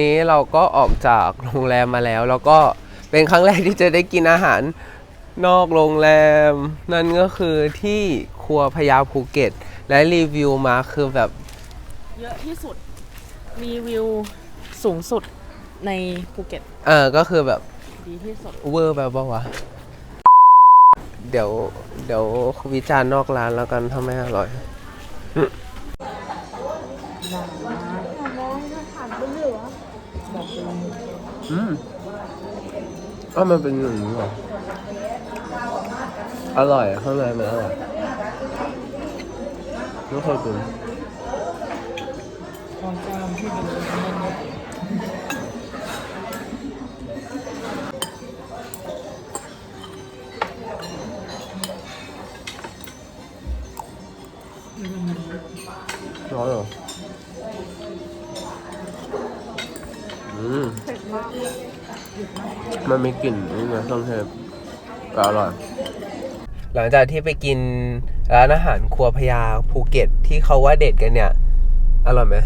นี้เราก็ออกจากโรงแรมมาแล้ว แล้วก็เป็นครั้งแรกที่จะได้กินอาหารนอกโรงแรม นั่นก็คือที่ครัวพญาภูเก็ต และรีวิวมาคือแบบเยอะที่สุด มีวิวสูงสุดในภูเก็ต เออก็คือแบบดีที่สุด เวอร์แบบว่าวะเดี๋ยวเดี๋ยววิจารณ์นอกร้านแล้วกันถ้าไม่อร่อย อืมอ้าวมันเป็นอย่างนี้เหรอ อร่อยข้างในมันอร่อยไม่เคยกินร้ มันมีกลิ่นนี่นะเครื่องเทศแต่อร่อย หลังจากที่ไปกินร้านอาหารครัวพญาภูเก็ตที่เขาว่าเด็ดกันเนี่ย อร่อยไหม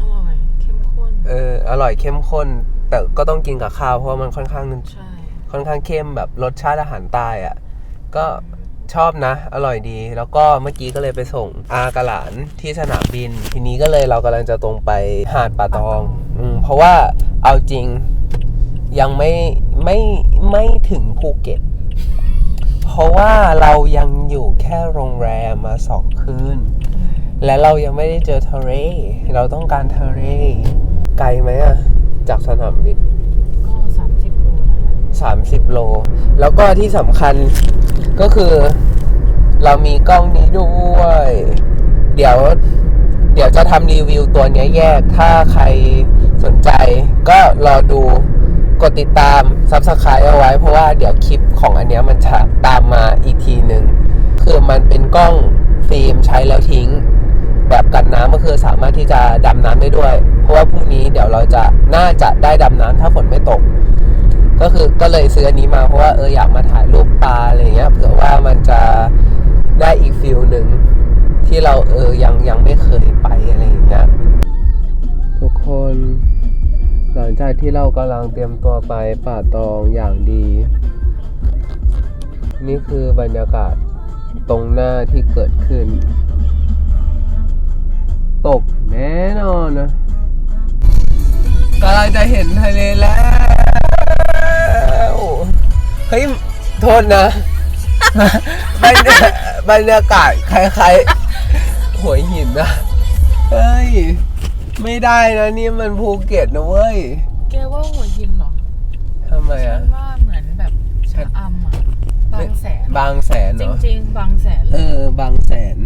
อร่อยเข้มข้น เออ อร่อยเข้มข้น แต่ก็ต้องกินกับข้าวเพราะว่ามันค่อนข้างใช่ค่อนข้างเข้มแบบรสชาติอาหารใต้อะ่ะ ก็ชอบนะ อร่อยดี แล้วก็เมื่อกี้ก็เลยไปส่งอากระหลานที่สนามบิน ทีนี้ก็เลยเรากำลังจะตรงไปหาดป่าตองอืมเพราะว่า เอาจริงยังไม่ไม่ไม่ถึงภูเก็ต เพราะว่าเรายังอยู่แค่โรงแรมมาสองคืน และเรายังไม่ได้เจอทะเลเราต้องการทะเลไกลไหมอะจากสนามบินก็30โลนะคะ30โล แล้วก็ที่สำคัญก็คือ เรามีกล้องนี้ด้วย เดี๋ยว เดี๋ยวจะทำรีวิวตัวเนี้ยแยกถ้าใคร สนใจก็รอดูกดติดตาม Subscribe เอาไว้เพราะว่าเดี๋ยวคลิปของอันเนี้ยมันจะตามมาอีกทีหนึ่งคือมันเป็นกล้องฟิล์มใช้แล้วทิ้ง แบบกันน้ำก็คือสามารถที่จะดำน้ำได้ด้วย เพราะว่าพรุ่งนี้เดี๋ยวเราจะน่าจะได้ดำน้ำถ้าฝนไม่ตก ก็คือก็เลยซื้ออันนี้มาเพราะว่าเอออยากมาถ่ายรูปปลาอะไรเงี้ยเผื่อว่ามันจะได้อีกฟิลหนึ่งที่เราเออยังยังไม่เคยไปอะไรอย่างเงี้ยทุกคน ลังจากที่เรากำลังเตรียมตัวไปป่าตองอย่างดี นี่คือบรรยากาศตรงหน้าที่เกิดขึ้น ตกแน่นอนนะกำลังจะเห็นทะเลแล้ว เฮ้ย โทษนะ บรรยาบรรยากาศคล้ายๆหัวหินนะ เฮ้ย ไม่ได้นะนี่มันภูเก็ตนะเว้ยแกว่าหัวหินเหรอทำไมฉัอะ นว่าเหมือนแบบชะอำอะบางแสน บางแสนจเนาะริง ๆ บางแสนเอเลยอบางแสน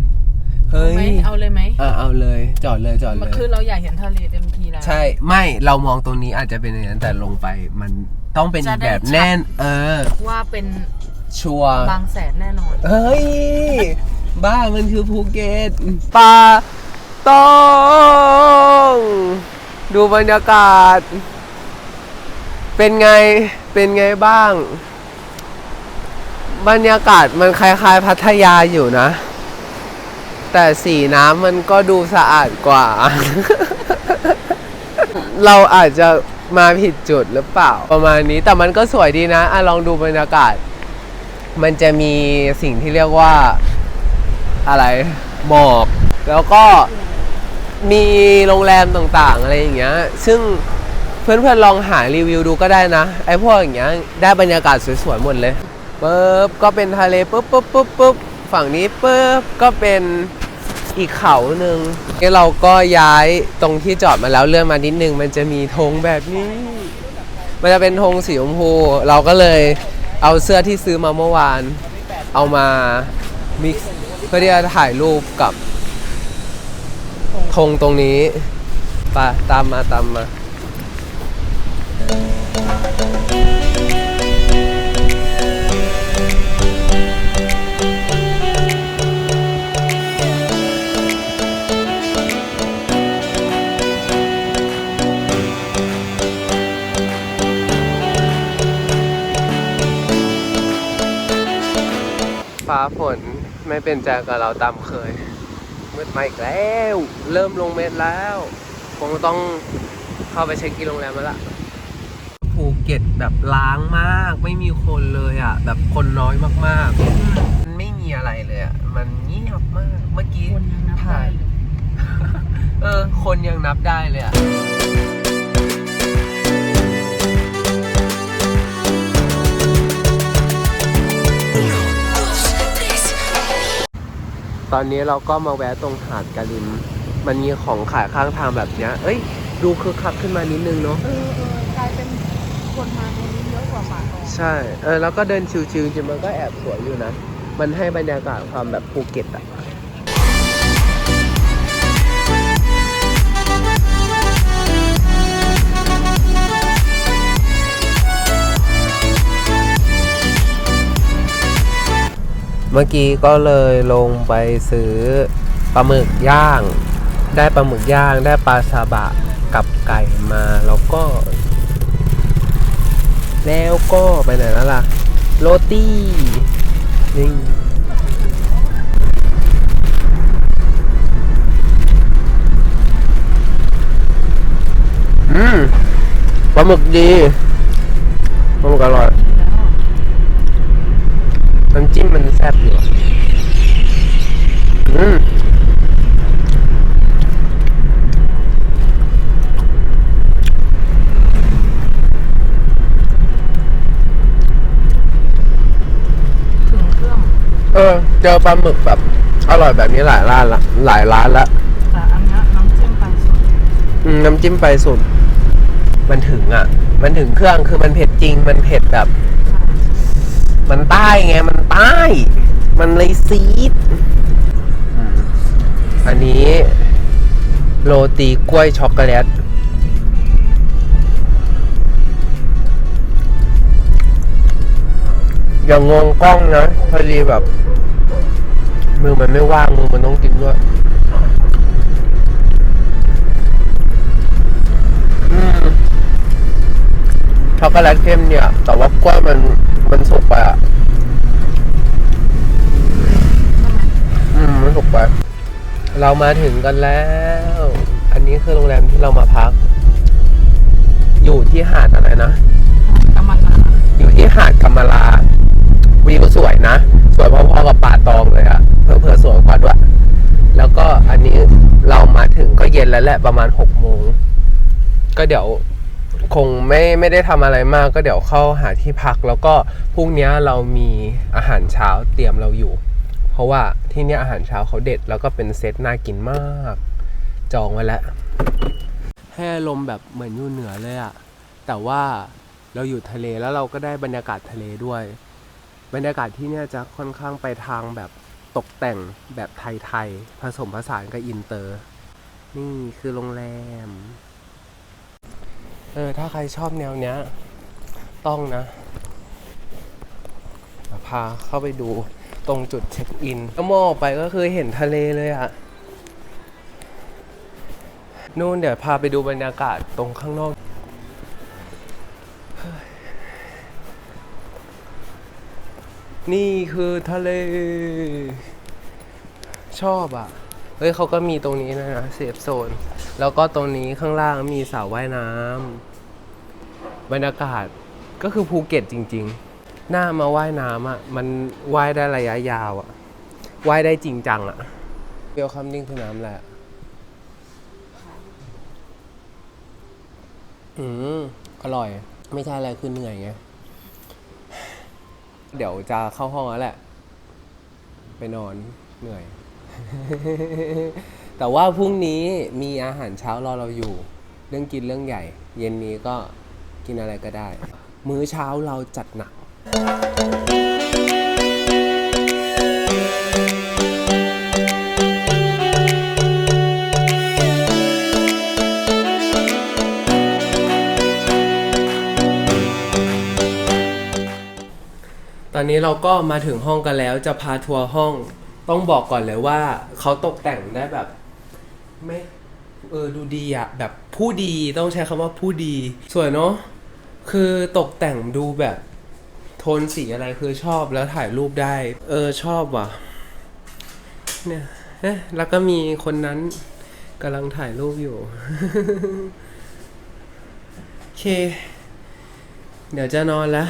เฮ้เอาไหมยเอาเลยไหมอะเอาเลย จอดเลยจอดเลยคือเราอยากเห็นทะเลเต็มทีแล้ว ใช่ไม่เรามองตรงนี้อาจจะเป็นอย่างนั้นแต่ลงไปมันต้องเป็นอีกจะได้แบบชัด แน่น เออ ว่าเป็นชัวร์ บางแสนแน่นอน เฮ้ย บ้ามันคือภูเก็ตปลา ต้อง ดูบรรยากาศ เป็นไงเป็นไงบ้าง บรรยากาศมันคล้ายๆพัทยาอยู่นะ แต่สีน้ำมันก็ดูสะอาดกว่า เราอาจจะมาผิดจุดหรือเปล่า ประมาณนี้แต่มันก็สวยดีนะอะลองดูบรรยากาศ มันจะมีสิ่งที่เรียกว่าอะไรหมอก แล้วก็ มีโรงแรมต่างๆ อะไรอย่างเงี้ย ซึ่งเพื่อนๆลองหารีวิวดูก็ได้นะ ไอ้พวกอย่างเงี้ยได้บรรยากาศสวยๆหมดเลยปุ๊บก็เป็นทะเลปุ๊บปุ๊บปุ๊บปุ๊บฝั่งนี้ปุ๊บก็เป็นอีกเขาหนึ่งเราก็ย้ายตรงที่จอดมาแล้วเลื่อนมานิดนึง มันจะมีธงแบบนี้ มันจะเป็นธงสีชมพู เราก็เลยเอาเสื้อที่ซื้อมาเมื่อวาน เอามามิกซ์เพื่อที่จะถ่ายรูปกับ ธงตรงนี้ไปตามมาตามมาฟ้าฝนไม่เป็นใจกับเราตามเคย มืดมาอีกแล้ว เริ่มลงเม็ดแล้ว คงต้องเข้าไปเช็คกินโรงแรมมาละภูเก็ตแบบล้างมาก ไม่มีคนเลยอะ แบบคนน้อยมากๆ มันไม่มีอะไรเลยอะ มันเงียบมาก เมื่อกี้คนยังนับได้เลยเออ คนยังนับได้เลยอะ ตอนนี้เราก็มาแวะตรงหาดกะลิม มันมีของขายข้างทางแบบเนี้ย เอ้ย ดูคึกคักขึ้นมานิดนึงเนาะ เออเออกลายเป็นคนมาตรงนี้เยอะกว่าป่าตองใช่ เออ แล้วก็เดินชิวๆจริงๆมันก็แอบสวยอยู่นะ มันให้บรรยากาศความแบบภูเก็ตอะ เมื่อกี้ก็เลยลงไปซื้อปลาหมึกย่าง ได้ปลาหมึกย่างได้ปลาซาบะกับไก่มาแล้วก็ แล้วก็ไปไหนแล้วล่ะ โรตี้นี่อืมปลาหมึกดีปลาหมึกอร่อยำจิ้มมันแซ่บอยู่อะอืมถึงเครื่องเออ เจอปลาหมึกแบบ อร่อยแบบนี้หลายร้านละหลายร้านละแต่อันเนี้ยน้ำจิ้มไปสุดอืมน้ำจิ้มไปสุด มันถึงอะ มันถึงเครื่องคือมันเผ็ดจริง มันเผ็ดแบบ มันใต้ไงมัน ใต้มันเลยซีดอืมอันนี้โรตีกล้วยช็อกโกแลต อย่างงงกล้องนะพอดีแบบ มือมันไม่ว่าง มือมันต้องกินด้วยอืมช็อกโกแลตเข้มเนี่ย แต่ว่ากล้วยมันมันสุกไปอะ มมันสุกไปเรามาถึงกันแล้ว อันนี้คือโรงแรมที่เรามาพัก อยู่ที่หาดอะไรนะกำมันมาอยู่ที่หาดกำมะลาวิวสวยนะ สวยพอๆกับป่าตองเลยอะเผื่อๆสวยกว่าด้วย แล้วก็อันนี้เรามาถึงก็เย็นแล้วแหละประมาณหกโมง ก็เดี๋ยวคงไม่ไม่ได้ทำอะไรมากก็เดี๋ยวเข้าหาที่พัก แล้วก็พรุ่งนี้เรามีอาหารเช้าเตรียมเราอยู่ ราะว่าที่นี่อาหารเช้าเขาเด็ด แล้วก็เป็นเซตน่ากินมาก จองไว้แล้วให้อารมณ์แบบเหมือนอยู่เหนือเลยอะแต่ว่าเราอยู่ทะเลแล้วเราก็ได้บรรยากาศทะเลด้วย บรรยากาศที่เนี่ยจะค่อนข้างไปทางแบบตกแต่งแบบไทยๆผสมผสานกับอินเตอร์ นี่คือโรงแรม เออ ถ้าใครชอบแนวเนี้ย ต้องนะ พาเข้าไปดู ตรงจุดเช็คอินก็มองออกไปก็คือเห็นทะเลเลยอะนู่นเดี๋ยวพาไปดูบรรยากาศตรงข้างนอกนี่คือทะเล ชอบอะ เฮ้ยเขาก็มีตรงนี้นะนะเซฟโซน แล้วก็ตรงนี้ข้างล่างมีสระว่ายน้ำบรรยากาศก็คือภูเก็ตจริง ๆ หน้ามาว่ายน้ำอะ มันว่ายได้ระยะยาวอะ ว่ายได้จริงจังอะเวลคัมนิ่งคือน้ำแหละ อืม อร่อย ไม่ใช่อะไรคือเหนื่อยไง เดี๋ยวจะเข้าห้องแล้วแหละ ไปนอนเหนื่อย แต่ว่าพรุ่งนี้มีอาหารเช้ารอเราอยู่ เรื่องกินเรื่องใหญ่ เย็นนี้ก็กินอะไรก็ได้ มื้อเช้าเราจัดหนัก ตอนนี้เราก็มาถึงห้องกันแล้วจะพาทัวร์ห้อง ต้องบอกก่อนเลยว่าเขาตกแต่งได้แบบไม่เออดูดีอะแบบผู้ดีต้องใช้คำว่าผู้ดี สวยเนาะคือตกแต่งดูแบบ โทนสีอะไรคือชอบแล้วถ่ายรูปได้ เออชอบว่ะ เนี่ยแล้วก็มีคนนั้นกำลังถ่ายรูปอยู่ โอเค เดี๋ยวจะนอนแล้ว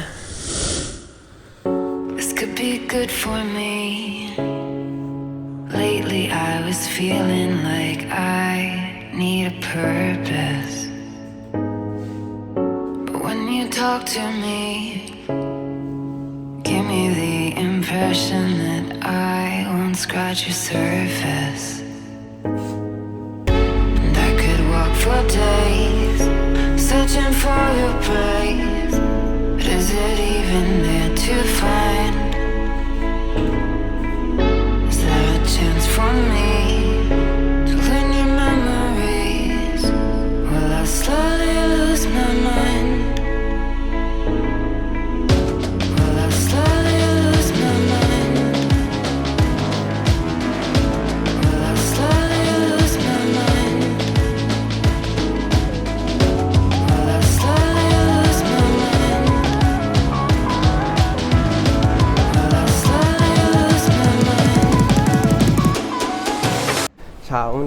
This could be good for me. Lately, I was feeling like I need a purpose. But when you talk to me me the impression that I won't scratch your surface.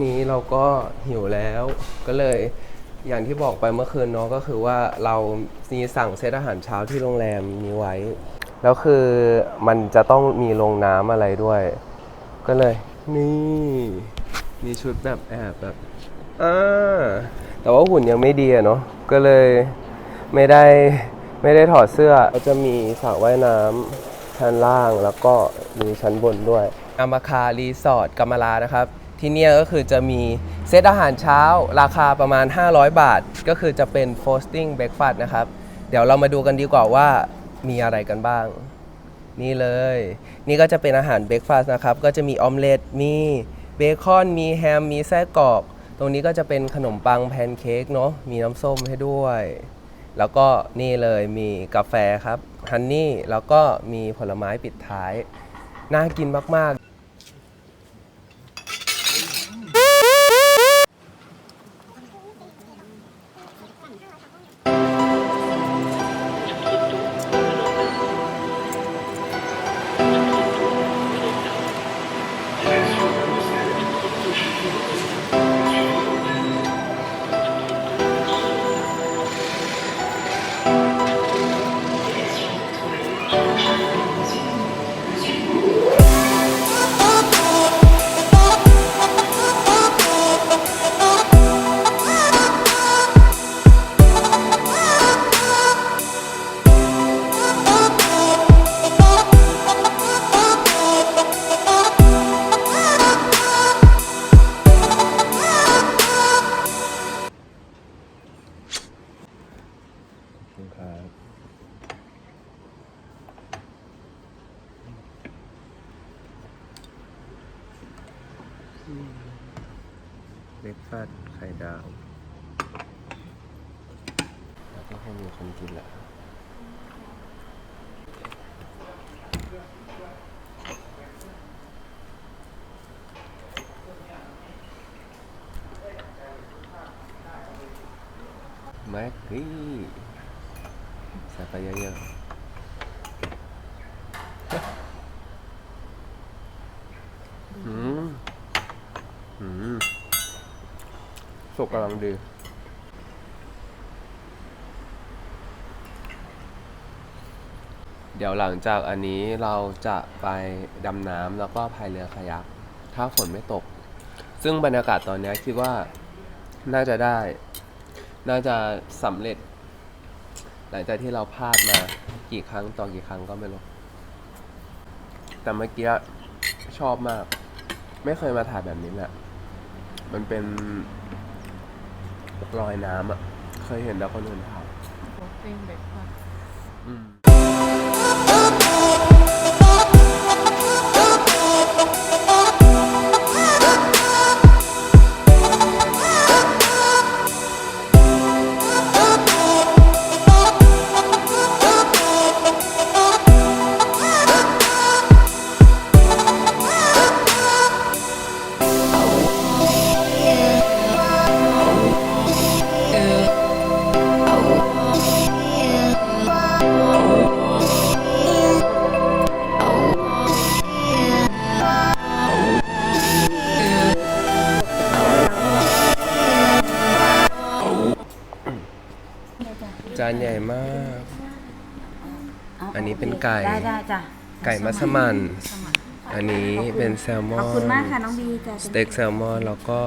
นี้เราก็หิวแล้ว ก็เลยอย่างที่บอกไปเมื่อคืนเนาะก็คือว่าเรามีสั่งเซตอาหารเช้าที่โรงแรมนี้ไว้ แล้วคือมันจะต้องมีลงน้ำอะไรด้วย ก็เลย นี่มีชุดแบบแอบแบบอ่าแต่ว่าหุ่นยังไม่ดีอะเนาะก็เลยไม่ได้ไม่ได้ถอดเสื้อก็จะมีสระว่ายน้ำชั้นล่างแล้วก็มีชั้นบนด้วยอามาคารีสอร์ทกัมมาลานะครับ ที่เนี่ยก็คือจะมีเซตอาหารเช้าราคาประมาณ 500 บาท ก็คือจะเป็น Frosting Breakfast นะครับ เดี๋ยวเรามาดูกันดีกว่าว่ามีอะไรกันบ้าง นี่เลย นี่ก็จะเป็นอาหารเบรกฟาสต์นะครับ ก็จะมีออมเล็ตมีเบคอน มีแฮม มีไส้กรอก ตรงนี้ก็จะเป็นขนมปังแพนเค้กเนาะมีน้ำส้มให้ด้วย แล้วก็นี่เลยมีกาแฟครับฮันนี่แล้วก็มีผลไม้ปิดท้าย น่ากินมาก ๆ สุกกำลังดี เดี๋ยวหลังจากอันนี้เราจะไปดำน้ำแล้วก็พายเรือคายัก ถ้าฝนไม่ตก ซึ่งบรรยากาศตอนนี้คิดว่าน่าจะได้ น่าจะสำเร็จ หลังจากที่เราพลาดมากี่ครั้งต่อกี่ครั้งก็ไม่รู้ แต่เมื่อกี้ชอบมาก ไม่เคยมาถ่ายแบบนี้แหละ มันเป็น รอยน้ำอะเคยเห็นแต่คนอื่นถ่าย Frosting Breakfast อืม มัสมั่นอันนี้เป็นแซลมอนขอบคุณมากค่ะน้องบีจ้ะสเต็กแซลมอนแล้วก็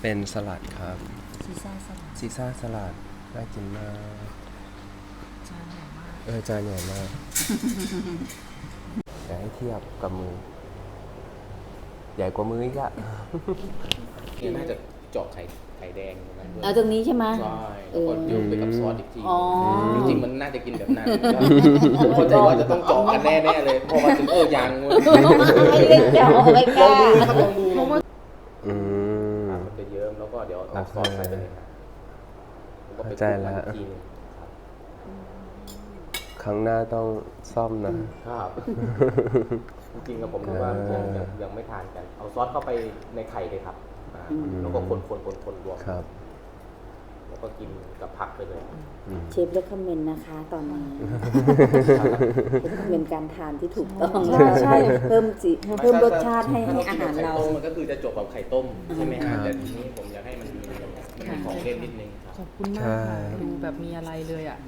เป็นสลัดครับซีซ่าสลัดซีซ่าสลัดน่ากินมากเออจานใหญ่มากอยากให้เทียบกับมือ ใหญ่กว่ามืออีกอะเนี่ยน่าจะเจาะไข่ไข่แดงตรงนั้นด้วยเอาตรงนี้ใช่ไหม ใช่แล้วก็โยนไปกับซอสอีกทีอ๋อ จริงๆมันน่าจะกินแบบนั้นผมเข้าใจว่าจะต้องเจาะกันแน่ๆเลยพอมาถึงเออยังเว้ยไม่ได้เจาะไม่กลอล้างดูนะครับลองดูลองดูอืม มันจะเยิ้มแล้วก็เดี๋ยวตักซอสใส่ไปเลยครับแล้วก็ไปเข้าใจแล้วคลุกมันอีกทีหนึงครับครั้งหน้าต้องซ่อมนะ ครับ จริงๆกับผมคิดว่ายังยังยังไม่ทานกัน เอาซอสเข้าไปในไข่เลยครับอ่า แล้วก็คนคนคนคนรวมครับ แล้วก็กินกับผักไปเลยเชฟเลือกคอมเมนต์นะคะ ตอนนี้เป็นการทานที่ถูกต้องใช่ใช่เพิ่มสีเพิ่มรสชาติให้ให้อาหารเราไข่ต้มมันก็คือจะจบกับไข่ต้มใช่ไหมครัฮะบแต่ทีนี้ผมอยากให้มันมีมันมีของเล่นนิดนึงครับขอบคุณมากใช่ค่ะดูแบบมีอะไรเลยอะ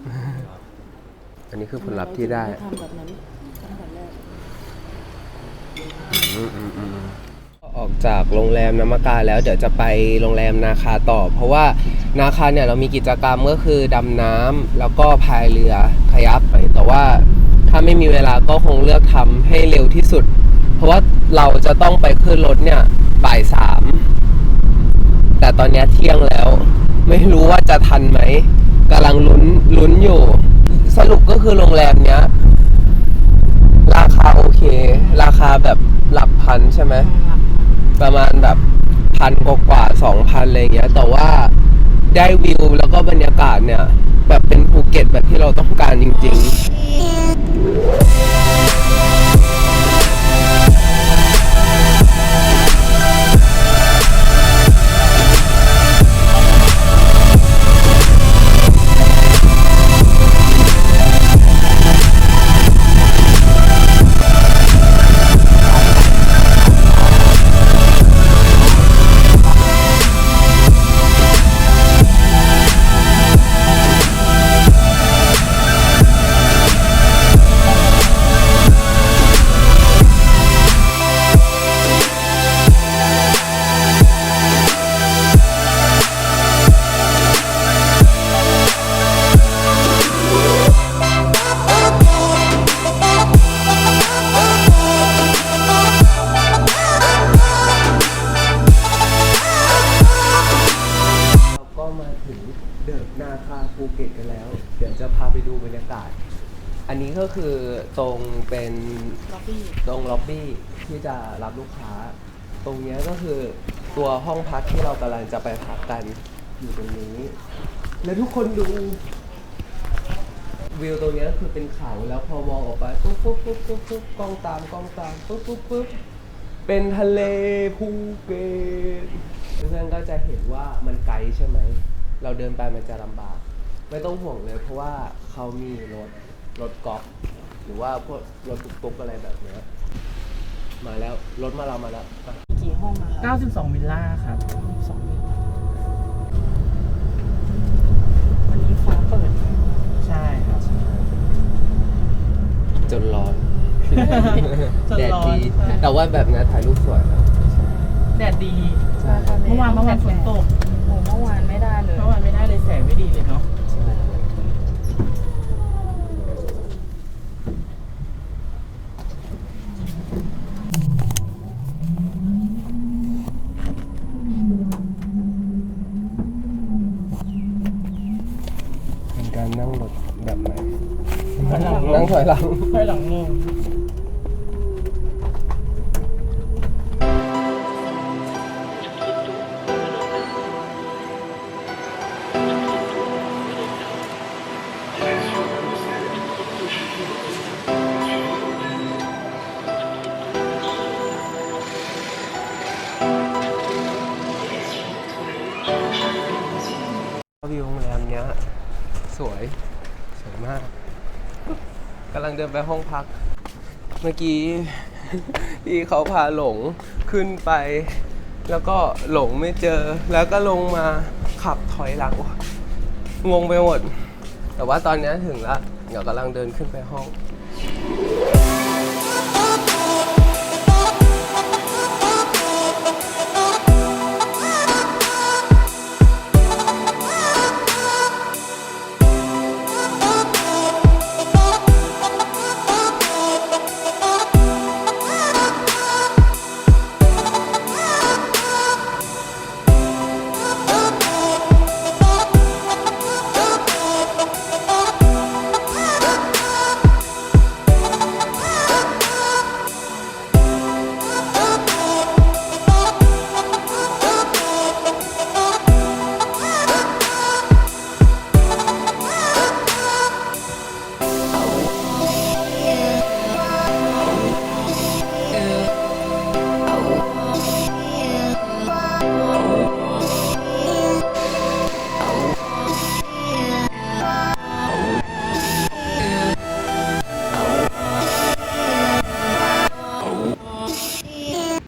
อันนี้คือผลลัพธ์ที่ได้ทำแบบนั้นตั้งแต่แรก ออกจากโรงแรมน้ำมกาแล้วเดี๋ยวจะไปโรงแรมนาคาต่อ เพราะว่านาคาเนี่ยเรามีกิจกรรมก็คือดำน้ำแล้วก็พายเรือคายักไปแต่ว่าถ้าไม่มีเวลาก็คงเลือกทำให้เร็วที่สุด เพราะว่าเราจะต้องไปขึ้นรถเนี่ยบ่ายสามแต่ตอนนี้เที่ยงแล้ว ไม่รู้ว่าจะทันไหมกำลังลุ้นลุ้นอยู่ สรุปก็คือโรงแรมเนี้ย ราคาโอเค ราคาแบบหลักพันใช่ไหม ประมาณแบบพันกว่าสองพันอะไรเงี้ย แต่ว่าได้วิวแล้วก็บรรยากาศเนี่ย แบบเป็นภูเก็ตแบบที่เราต้องการจริง ๆ ห้องพักที่เรากำลังจะไปพักกันอยู่ตรงนี้ แล้วทุกคนดูวิวตรงนี้ยคือเป็นเขาแล้วพอมองออกไปปุ๊บปุ๊บปุ๊บปุ๊บปุ๊บกล้องตามกล้องตามปุ๊บปุ๊บปุ๊บเป็นทะเลภูเก็ตเพื่อนๆก็จะเห็นว่ามันไกลใช่ไหม เราเดินไปมันจะลำบาก ไม่ต้องห่วงเลยเพราะว่าเขามีรถรถกอล์ฟหรือว่าพวกรถตุ๊กๆอะไรแบบเนี้ยมาแล้วรถมาเรามาแล้ว กี่ห้องอะคะ92วิลล่าครับสองวิววันนี้ฟ้าเปิด ใช่ครับ จนร้อนจนแดดร้อน ดี แต่ว่าแบบนี้ถ่ายรูปสวยนะแดดดีเมื่อวานเมื่อวานฝนตกโอ้เมื่อวานไม่ได้เลย เมื่อวานไม่ได้เลยแสงไม่ดีเลยเนาะ เป็นการนั่งรถ แบบไหนถอยหลังนั่งถอยหลัง ถอยหลังงง นไปห้องพัก เมื่อกี้ ที่เขาพาหลงขึ้นไป แล้วก็หลงไม่เจอ แล้วก็ลงมาขับถอยหลัง งงไปหมด แต่ว่าตอนนี้ถึงละเดี๋ยวกำลังเดินขึ้นไปห้อง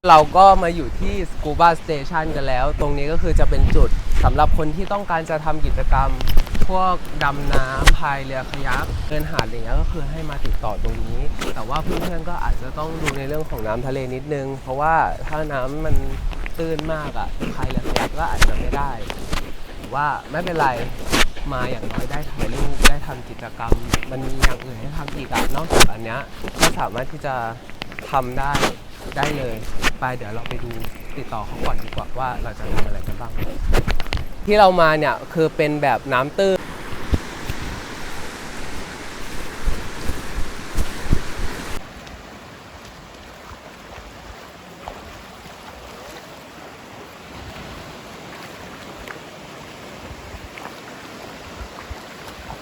เราก็มาอยู่ที่ Scuba Station กันแล้ว ตรงนี้ก็คือจะเป็นจุดสำหรับคนที่ต้องการจะทำกิจกรรม พวกดำน้ำพายเรือคายักเดินหาดอะไรเงี้ยก็คือให้มาติดต่อตรงนี้ แต่ว่าเพื่อนๆก็อาจจะต้องดูในเรื่องของน้ำทะเลนิดนึง เพราะว่าถ้าน้ำมันตื้นมากอะพายเรือคายักก็อาจจะไม่ได้แต่ว่าไม่เป็นไรมาอย่างน้อยได้ถ่ายรูปได้ทำกิจกรรม มันมีอย่างอื่นให้ทำอีกอะนอกจากอันเนี้ยก็สามารถที่จะทำได้ ได้เลย ไปเดี๋ยวเราไปดูติดต่อเขาก่อนดีกว่าว่าเราจะทำอะไรกันบ้าง ที่เรามาเนี่ยคือเป็นแบบน้ำตื้น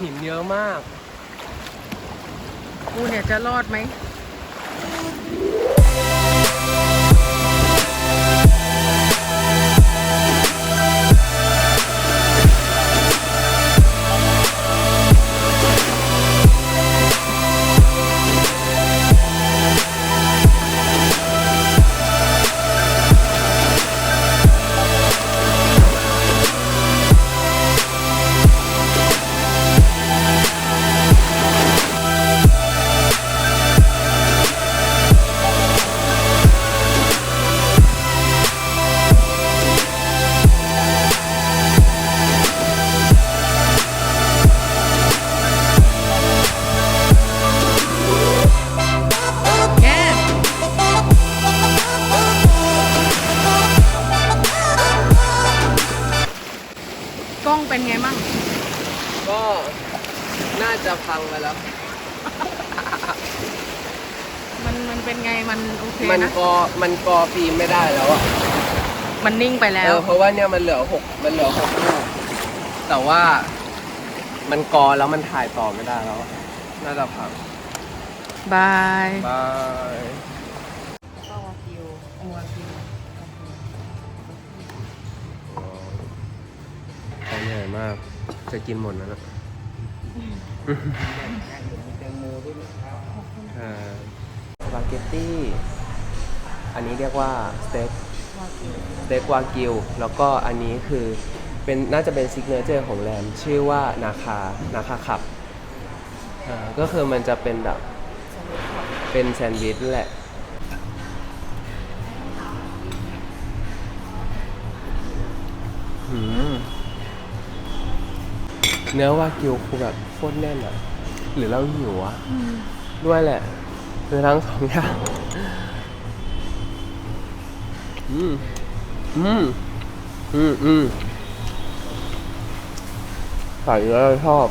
หินเยอะมาก กูเนี่ยจะรอดไหม มันกอฟิล์มไม่ได้แล้วอะมันนิ่งไปแล้เอว อเพราะว่าเนี่ยมันเหลือหกมันเหลือหกลูกแต่ว่ามันกอแล้วมันถ่ายต่อไม่ได้แล้วอะน่าจะพังบายบายก็วากิววากิวเขาเหนื่อยมาก จะกินหมดแล้วนะอ่าสปาเกตตี้ อันนี้เรียกว่าสเต็กสเต็กวากิวแล้วก็อันนี้คือเป็นน่าจะเป็นซิกเนเจอร์ของแรมชื่อว่านาคานาคาขับอ่าก็คือมันจะเป็นแบบเป็นแซนด์วิชนั่นแหละ หืมเนื้อวากิวคือแบบโคตรแน่นอะหรือเราหิวอะด้วยแหละคือทั้งสองอย่าง อืมอืมอืมอืมใส่เยอะชอบ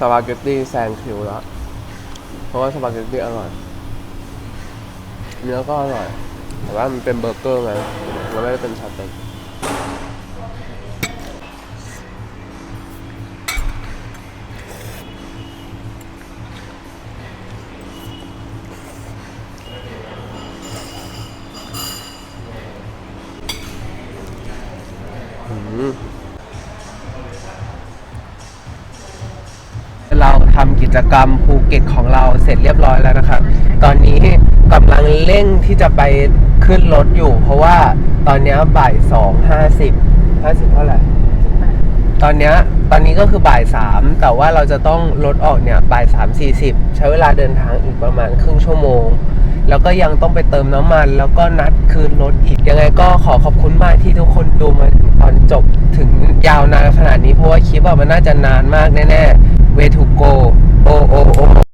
สปาเกตตี้แซงคิวแล้ว เพราะว่าสปาเกตตี้อร่อย เนื้อก็อร่อย แต่ว่ามันเป็นเบอร์เกอร์ไงมันไม่ได้เป็นสเต็ก กิกิจกรรมภูเก็ตของเราเสร็จเรียบร้อยแล้วนะครับ ตอนนี้กำลังเร่งที่จะไปขึ้นรถอยู่ เพราะว่าตอนเนี้ยบ่ายสองห้าสิบห้าสิบเท่าไหร่ตอนเนี้ยตอนนี้ก็คือบ่ายสามแต่ว่าเราจะต้องรถออกเนี่ยบ่ายสามสี่สิบใช้เวลาเดินทางอีกประมาณครึ่งชั่วโมง แล้วก็ยังต้องไปเติมน้ำมัน แล้วก็นัดคืนรถอีกยังไงก็ขอขอบคุณมากที่ทุกคนดูมาถึงตอนจบถึงยาวนานขนาดนี้เพราะว่าคลิปอะมันน่าจะนานมากแน่ๆ way to go โอโอโอ